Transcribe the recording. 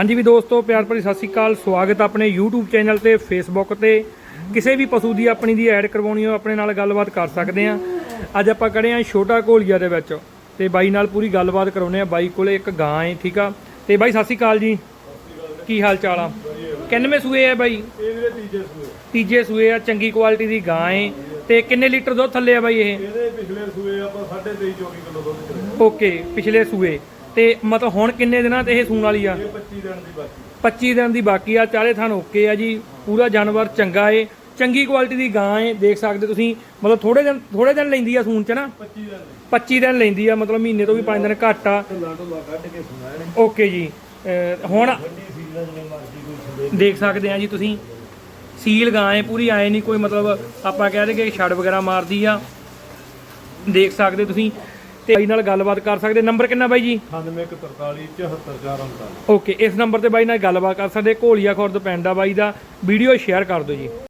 ਹਾਂਜੀ ਵੀ ਦੋਸਤੋ ਪਿਆਰ ਭਰੀ ਸਤਿ ਸ੍ਰੀ ਅਕਾਲ। ਸਵਾਗਤ ਆਪਣੇ YouTube ਚੈਨਲ ਤੇ Facebook ਤੇ। ਕਿਸੇ ਵੀ ਪਸ਼ੂ ਦੀ ਆਪਣੀ ਦੀ ਐਡ ਕਰਵਾਉਣੀ ਹੋ ਆਪਣੇ ਨਾਲ ਗੱਲਬਾਤ ਕਰ ਸਕਦੇ ਆ। ਅੱਜ ਆਪਾਂ ਖੜੇ ਆ ਛੋਟਾ ਘੋਲੀਆ ਦੇ ਵਿੱਚ। ਤੇ ਬਾਈ ਨਾਲ ਪੂਰੀ ਗੱਲਬਾਤ ਕਰਾਉਨੇ ਆ। ਬਾਈ ਕੋਲੇ ਇੱਕ ਗਾਂ ਹੈ ਠੀਕ ਆ? ਤੇ ਬਾਈ ਸਤਿ ਸ੍ਰੀ ਅਕਾਲ ਜੀ। ਕੀ ਹਾਲ ਚਾਲ ਆ? ਕਿੰਨਵੇਂ ਸੂਏ ਆ ਬਾਈ? ਇਹ ਵੀਰੇ ਤੀਜੇ ਸੂਏ। ਤੀਜੇ ਸੂਏ ਆ ਚੰਗੀ ਕੁਆਲਿਟੀ ਦੀ ਗਾਂ ਹੈ ਤੇ ਕਿੰਨੇ ਲੀਟਰ ਦੁੱਧ ਥੱਲੇ ਆ ਬਾਈ ਇਹ? ਇਹਦੇ ਪਿਛਲੇ ਸੂਏ ਆਪਾਂ 23.5 24 ਕਿਲੋ ਦੁੱਧ ਓਕੇ ਪਿਛਲੇ ਸੂਏ। ਤੇ ਮਤਲਬ ਹੁਣ ਕਿੰਨੇ ਦਿਨਾਂ ਤੇ ਇਹ ਸੂਣ ਵਾਲੀ ਆ? ਇਹ 25 ਦਿਨ ਦੀ ਬਾਕੀ 25 ਦਿਨ ਦੀ ਬਾਕੀ ਆ। ਚਾਰੇ ਥਣ ਓਕੇ ਆ ਜੀ। ਪੂਰਾ ਜਾਨਵਰ ਚੰਗਾ ਏ। ਚੰਗੀ ਕੁਆਲਿਟੀ ਦੀ ਗਾਂ ਏ। ਦੇਖ ਸਕਦੇ ਤੁਸੀਂ ਮਤਲਬ ਥੋੜੇ ਦਿਨ ਥੋੜੇ ਦਿਨ ਲੈਂਦੀ ਆ ਸੂਣ ਚ ਨਾ? 25 ਦਿਨ ਦੀ। 25 ਦਿਨ ਲੈਂਦੀ ਆ ਮਤਲਬ ਮਹੀਨੇ ਤੋਂ ਵੀ 5 ਦਿਨ ਘੱਟ ਆ। ਓਕੇ ਜੀ। ਹੁਣ ਦੇਖ ਸਕਦੇ ਆ ਜੀ ਤੁਸੀਂ। ਸੀਲ ਗਾਂ ਏ ਪੂਰੀ ਆਏ ਨਹੀਂ ਕੋਈ ਮਤਲਬ ਆਪਾਂ ਕਹਿ ਰਹੇ ਕਿ ਛੜ ਵਗੈਰਾ ਮਾਰਦੀ ਆ। ਦੇਖ ਸਕਦੇ ਤੁਸੀਂ। ਤੇ ਬਾਈ ਨਾਲ ਗੱਲਬਾਤ ਕਰ ਸਕਦੇ। ਨੰਬਰ ਕਿੰਨਾ ਬਾਈ ਜੀ? 9143 74439 ਓਕੇ ਇਸ ਨੰਬਰ ਤੇ ਬਾਈ ਨਾਲ ਗੱਲਬਾਤ ਕਰ ਸਕਦੇ। ਘੋਲੀਆ ਖੁਰਦ ਪਿੰਡ ਆ ਬਾਈ ਦਾ। ਵੀਡੀਓ ਸ਼ੇਅਰ ਕਰ ਦਿਓ ਜੀ।